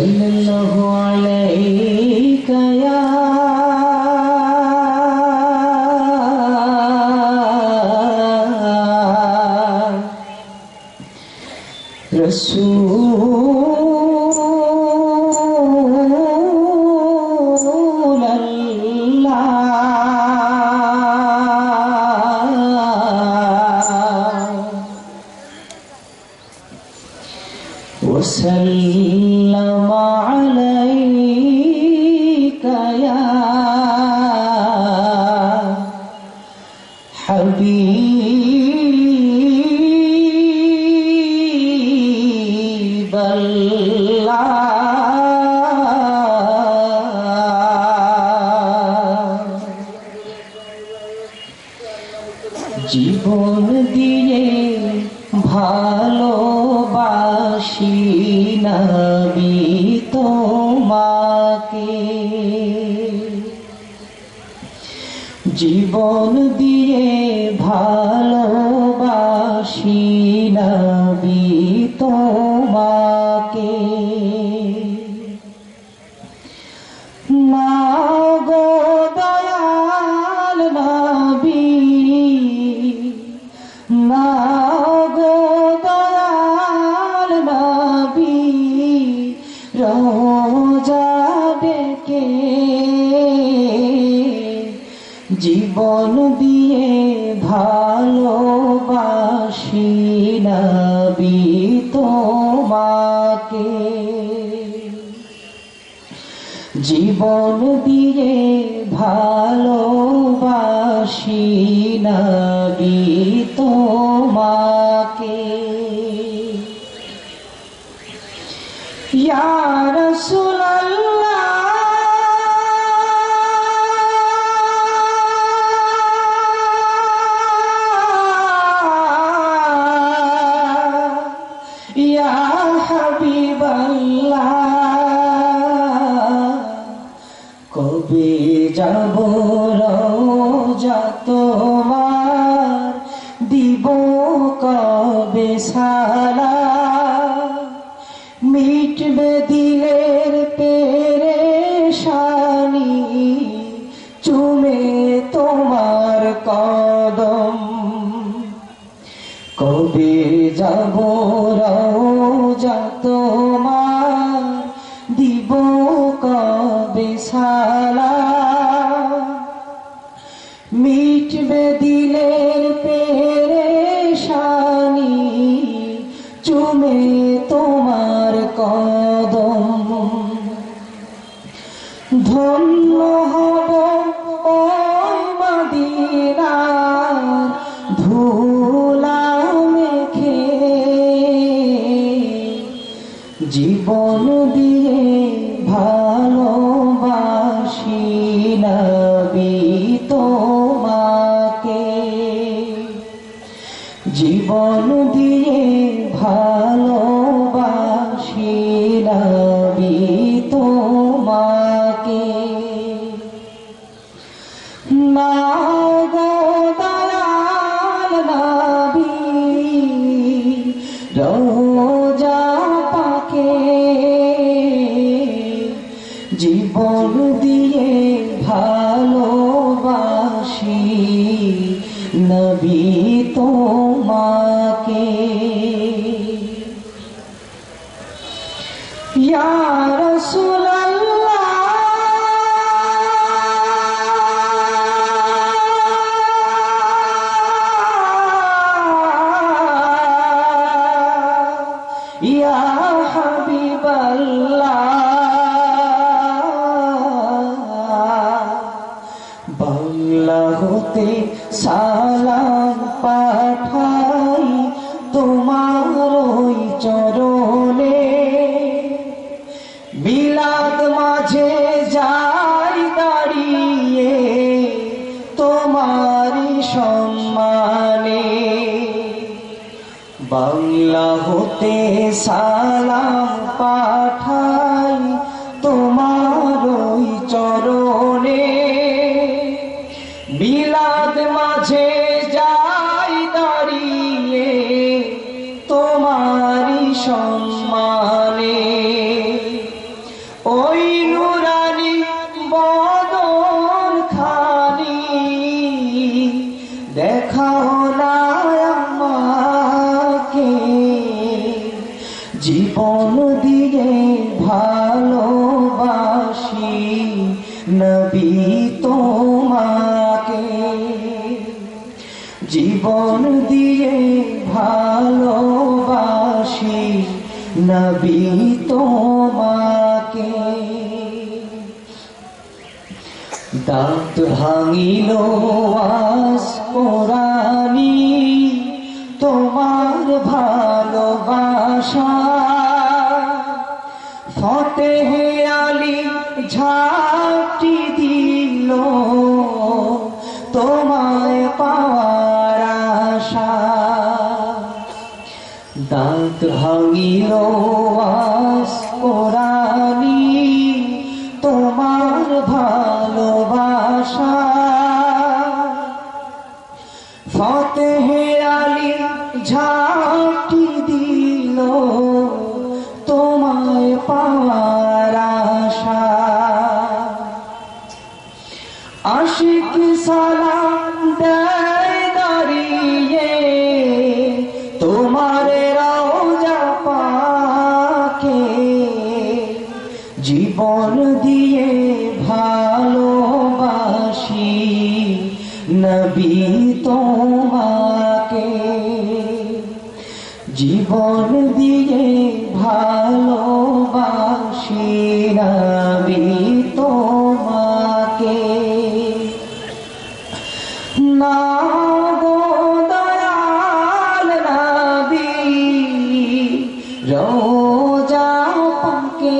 صلى الله وسلم عليك يا حبيب الله. নবী তোমাকে। জীবন দিয়ে ভালোবাসি জীবন দিয়ে ভালোবাসি নবী তোমাকে। জীবন দিয়ে ভালোবাসি নবী তোমাকে। ইয়া কবে সালা মিটবে দিলের পেরেশানি চুমে তোমার কদম। কবে যাব রোজা জীবন দিয়ে ভালোবাসি নবী তোমাকে। না গো দয়াল নবী, রোজা পাকে। জীবন দিয়ে ভালোবাসি নবী বাংলা হতে সালাম পাঠাই তোমার ওই চরণে। বিলাদ মাঝে যাই দাঁড়িয়ে তোমারই সম্মানে। বাংলা হতে সালাম পাঠাই নবী তোমাকে জীবন দিয়ে ভালোবাসি নবী তোমাকে। দাঁত ভাঙিল আস কোরআনি তোমার ভালোবাসা। ফতেহে দাঁত ভাঙিল জীবন দিয়ে ভালোবাসি নবী তোমাকে। জীবন দিয়ে ভালোবাসি নবী তোমাকে। না রোজা পাকে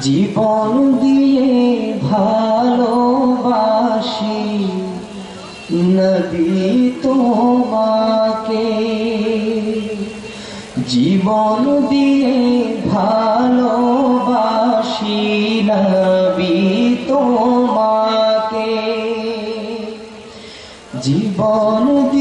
জীবন দিয়ে ভালোবাসি নবী তোমাকে। জীবন দিয়ে ভালোবাসি নবী তোমাকে। জীবন দিয়ে